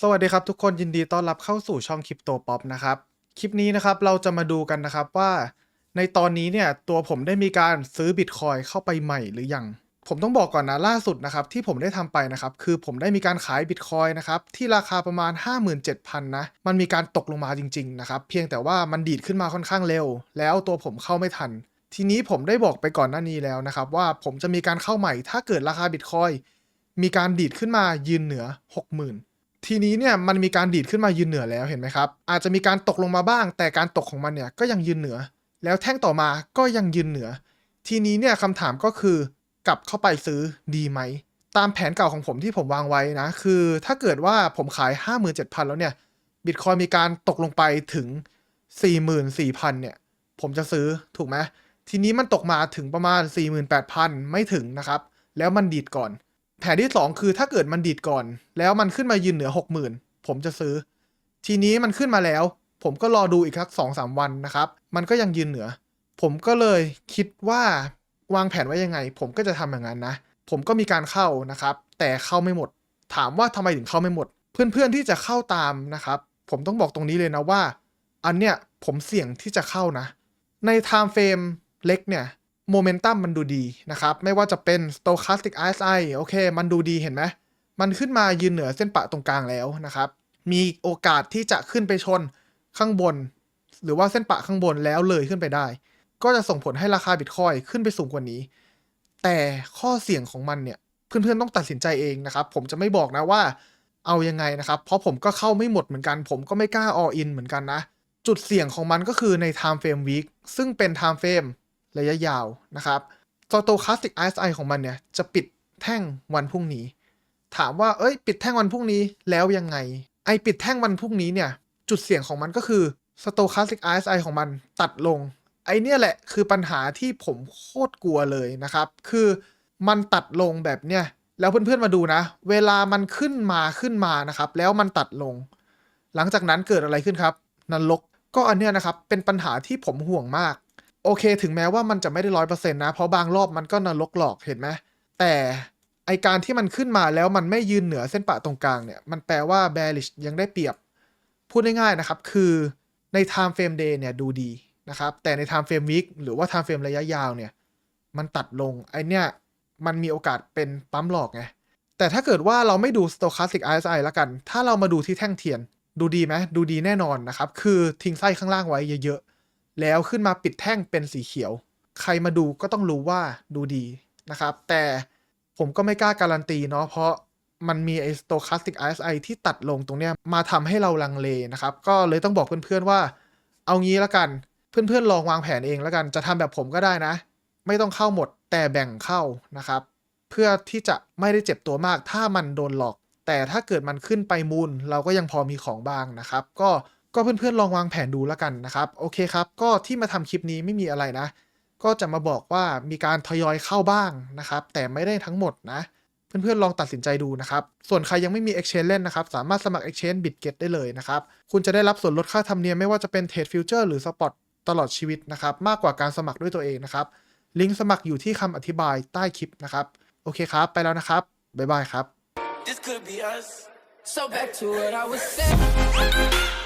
สวัสดีครับทุกคนยินดีต้อนรับเข้าสู่ช่องคริปโตป๊อปนะครับ คลิปนี้นะครับเราจะมาดูกันนะครับว่า ในตอนนี้เนี่ยตัวผมได้มีการซื้อบิตคอยเข้าไปใหม่หรือยัง ผมต้องบอกก่อนนะล่าสุดนะครับที่ผมได้ทำไปนะครับคือผมได้มีการขายบิตคอยนะครับที่ราคาประมาณ 57,000 นะ มันมีการตกลงมาจริงๆนะครับเพียงแต่ว่ามันดีดขึ้นมาค่อนข้างเร็ว แล้วตัวผมเข้าไม่ทัน ทีนี้ผมได้บอกไปก่อนหน้านี้แล้วนะครับว่าผมจะมีการเข้าใหม่ถ้าเกิดราคาบิตคอยมีการดีดขึ้นมายืนเหนือ 60,000 ทีนี้เนี่ยมันมีการดีดขึ้นมายืนเหนือแล้วเห็นไหมครับ อาจจะมีการตกลงมาบ้าง แต่การตกของมันเนี่ยก็ยังยืนเหนือ แล้วแท่งต่อมาก็ยังยืนเหนือ ทีนี้เนี่ยคำถามก็คือกลับเข้าไปซื้อดีไหม ตามแผนเก่าของผมที่ผมวางไว้นะ คือถ้าเกิดว่าผมขาย 57,000 แล้วเนี่ยบิตคอยมีการตกลงไปถึง 44,000 เนี่ย ผมจะซื้อถูกไหมทีนี้มันตกมาถึงประมาณ 48,000 ไม่ถึงนะครับ แล้วมันดีดก่อน แผนที่2คือถ้าเกิดมันดีดก่อน แล้วมันขึ้นมายืนเหนือ60,000ผมจะซื้อ ทีนี้มันขึ้นมาแล้ว ผมก็รอดูอีกสักสองสามวันนะครับ มันก็ยังยืนเหนือ ผมก็เลยคิดว่าวางแผนไว้ยังไง ผมก็จะทำอย่างนั้นนะ ผมก็มีการเข้านะครับ แต่เข้าไม่หมด ถามว่าทำไมถึงเข้าไม่หมด เพื่อนๆที่จะเข้าตามนะครับ ผมต้องบอกตรงนี้เลยนะว่า อันเนี้ยผมเสี่ยงที่จะเข้านะ ใน time frame เล็กเนี่ย โมเมนตัมมันดูดีนะครับ ไม่ว่าจะเป็น stochastic RSI โอเค มันดูดีเห็นไหม มันขึ้นมายืนเหนือเส้นปะตรงกลางแล้วนะครับ มีโอกาสที่จะขึ้นไปชนข้างบน หรือว่าเส้นปะข้างบนแล้วเลยขึ้นไปได้ ก็จะส่งผลให้ราคาบิตคอยขึ้นไปสูงกว่านี้ แต่ข้อเสี่ยงของมันเนี่ย เพื่อนๆต้องตัดสินใจเองนะครับ ผมจะไม่บอกนะว่าเอายังไงนะครับ เพราะผมก็เข้าไม่หมดเหมือนกัน ผมก็ไม่กล้า all in เหมือนกันนะ จุดเสี่ยงของมันก็คือใน time frame week ซึ่งเป็น time frame ระยะยาวนะครับ stochastic RSI ของมันเนี่ย จะปิดแท่งวันพรุ่งนี้ ถามว่าเอ้ย ปิดแท่งวันพรุ่งนี้แล้วยังไง ไอปิดแท่งวันพรุ่งนี้เนี่ย จุดเสี่ยงของมันก็คือ stochastic RSI ของมันตัดลง ไอเนี่ยแหละคือปัญหาที่ผมโคตรกลัวเลยนะครับ คือมันตัดลงแบบเนี้ยแล้วเพื่อนๆมาดูนะ เวลามันขึ้นมาขึ้นมานะครับ แล้วมันตัดลง หลังจากนั้นเกิดอะไรขึ้นครับนรกก็อันเนี้ยนะครับ เป็นปัญหาที่ผมห่วงมาก โอเค ถึงแม้ว่ามันจะไม่ได้ร้อยเปอร์เซ็นต์นะ เพราะบางรอบมันก็นรกหลอกเห็นไหมแต่ไอการที่มันขึ้นมาแล้วมันไม่ยืนเหนือเส้นปะตรงกลางเนี่ย มันแปลว่า bearish ยังได้เปรียบ พูดง่ายๆนะครับ คือใน time frame day เนี่ยดูดีนะครับ แต่ใน time frame week หรือว่า time frame ระยะยาวเนี่ย มันตัดลง ไอเนี่ย มันมีโอกาสเป็นปั๊มหลอกไง แต่ถ้าเกิดว่าเราไม่ดู stochastic RSI แล้วกัน ถ้าเรามาดูที่แท่งเทียน ดูดีไหมดูดีแน่นอนนะครับ คือทิ้งไส้ข้างล่างไว้เยอะๆ แล้วขึ้นมาปิดแท่งเป็นสีเขียว ใครมาดูก็ต้องรู้ว่าดูดีนะครับ แต่ผมก็ไม่กล้าการันตีเนาะเพราะมันมีไอ้ stochastic RSI ที่ตัดลงตรงเนี้ยมาทำให้เราลังเลนะครับ ก็เลยต้องบอกเพื่อนๆว่า เอางี้ละกัน เพื่อนๆลองวางแผนเองล้วกัน จะทำแบบผมก็ได้นะ ไม่ต้องเข้าหมดแต่แบ่งเข้านะครับ เพื่อที่จะไม่ได้เจ็บตัวมากถ้ามันโดนหลอก แต่ถ้าเกิดมันขึ้นไปมูล เราก็ยังพอมีของบ้างนะครับ ก็ ก็เพื่อนๆลองวางแผนดูแล้วกันนะครับ โอเคครับ ก็ที่มาทำคลิปนี้ไม่มีอะไรนะ ก็จะมาบอกว่ามีการทยอยเข้าบ้างนะครับ แต่ไม่ได้ทั้งหมดนะ เพื่อนๆลองตัดสินใจดูนะครับ ส่วนใครยังไม่มี Exchange เล่นนะครับ สามารถสมัคร Exchange Bitget ได้เลยนะครับ คุณจะได้รับส่วนลดค่าธรรมเนียมไม่ว่าจะเป็นเทรดฟิวเจอร์หรือสปอตตลอดชีวิตนะครับ มากกว่าการสมัครด้วยตัวเองนะครับ ลิงก์สมัครอยู่ที่คำอธิบายใต้คลิปนะครับ โอเคครับ ไปแล้วนะครับ บ๊ายบายครับ This could be us. So back to what I was saying.